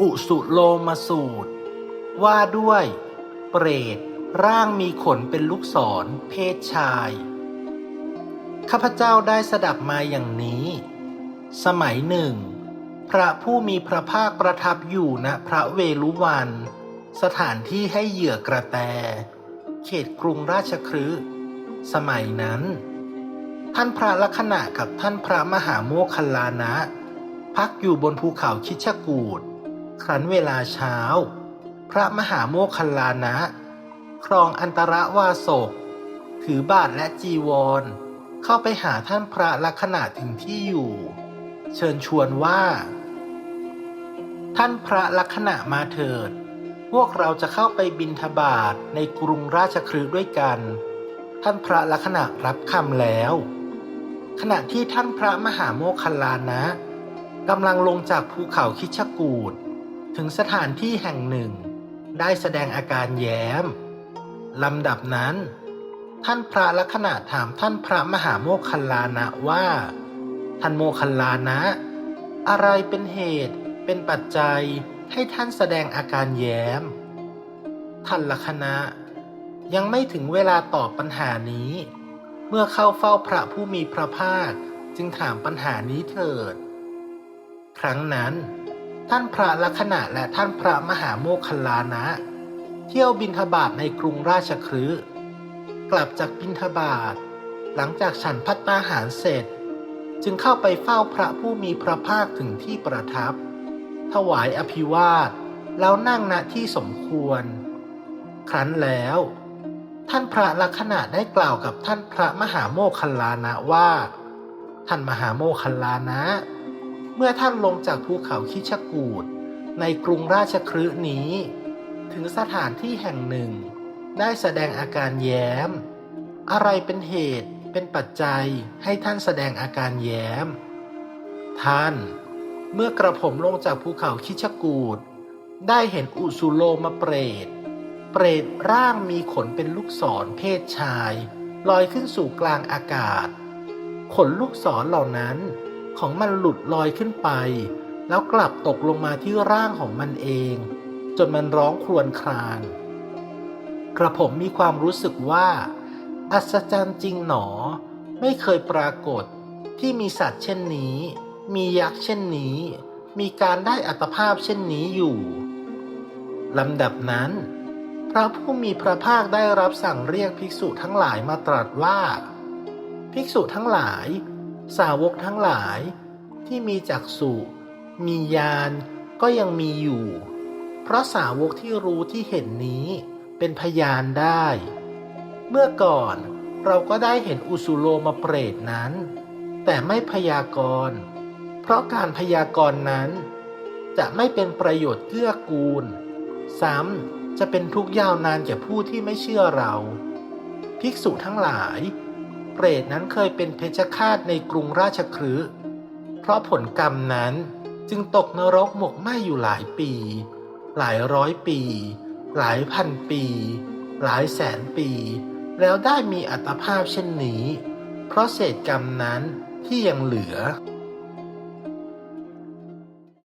อุสุโลมาสูตร ว่าด้วย เปรต ร่างมีขนเป็นลูกศร เพศชาย ข้าพเจ้าได้สดับมาอย่างนี้ สมัยหนึ่ง พระผู้มีพระภาคประทับอยู่ณพระเวลุวัน สถานที่ให้เหยื่อกระแต เขตกรุงราชคฤห์สมัยนั้น ท่านพระลักษณะกับท่านพระมหาโมคคัลลานะ พักอยู่บนภูเขาคิชกูด ครั้นเวลาเช้า พระมหาโมคคัลลานะ ครองอันตรวาสก ถือบาทและจีวร เข้าไปหาท่านพระลักษณะถึงที่อยู่ เชิญชวนว่า ท่านพระลักษณะมาเถิด พวกเราจะเข้าไปบินทบาทในกรุงราชคฤห์ด้วยกัน ท่านพระลักษณะรับคำแล้ว ขณะที่ท่านพระมหาโมคคัลลานะกำลังลงจากภูเขาคิชกูด ถึงสถานที่แห่งหนึ่ง ได้แสดงอาการแย้มลำดับนั้น ท่านพระลักษณะถามท่านพระมหาโมคคัลลานะว่า ท่านโมคคัลลานะ อะไรเป็นเหตุเป็นปัจจัยให้ท่านแสดงอาการแย้ม ท่านลักษณะยังไม่ถึงเวลาตอบปัญหานี้ เมื่อเข้าเฝ้าพระผู้มีพระภาคจึงถามปัญหานี้เถิด ครั้งนั้น ท่านพระลักษณะและท่านพระมหาโมคคัลลานะ เที่ยวบินทบาทในกรุงราชคฤห์กลับจากบินทบาท หลังจากฉันพัตตาหารเสร็จ จึงเข้าไปเฝ้าพระผู้มีพระภาคถึงที่ประทับ ถวายอภิวาทแล้วนั่งณที่สมควร ครั้นแล้ว ท่านพระลักษณะได้กล่าวกับท่านพระมหาโมคคัลลานะว่า ท่านมหาโมคคัลลานะ เมื่อท่านลงจากภูเขาคิชกูดในกรุงราชคฤห์นี้ ถึงสถานที่แห่งหนึ่ง ได้แสดงอาการแย้ม อะไรเป็นเหตุเป็นปัจจัยให้ท่านแสดงอาการแย้ม ท่าน เมื่อกระผมลงจากภูเขาคิชกูดได้เห็นอุสุโลมาเปรต เปรตร่างมีขนเป็นลูกศรเพศชาย ลอยขึ้นสู่กลางอากาศ ขนลูกศรเหล่านั้น ของมันหลุดลอยขึ้นไป แล้วกลับตกลงมาที่ร่างของมันเอง จนมันร้องครวญคราง กระผมมีความรู้สึกว่า อัศจรรย์จริงหนอ ไม่เคยปรากฏที่มีสัตว์เช่นนี้ มียักษ์เช่นนี้ มีการได้อัตภาพเช่นนี้อยู่ลำดับนั้น พระผู้มีพระภาคได้รับสั่งเรียกภิกษุทั้งหลายมาตรัสว่า ภิกษุทั้งหลาย สาวกทั้งหลายที่มีจักษุมีญาณก็ยังมีอยู่ เพราะสาวกที่รู้ที่เห็นนี้เป็นพยานได้ เมื่อก่อนเราก็ได้เห็นอุสุโลมาเปรตนั้น แต่ไม่พยากรณ์ เพราะการพยากรณ์นั้น จะไม่เป็นประโยชน์เกื้อกูล ซ้ำจะเป็นทุกข์ยาวนานแก่ผู้ที่ไม่เชื่อเรา ภิกษุทั้งหลาย เปรตนั้นเคยเป็นเพชฌฆาตในกรุงราชคฤห์เพราะผลกรรมนั้นจึงตกนรกหมกไหมอยู่หลายปี หลายร้อยปี หลายพันปี หลายแสนปี แล้วได้มีอัตภาพเช่นนี้ เพราะเศษกรรมนั้นที่ยังเหลือ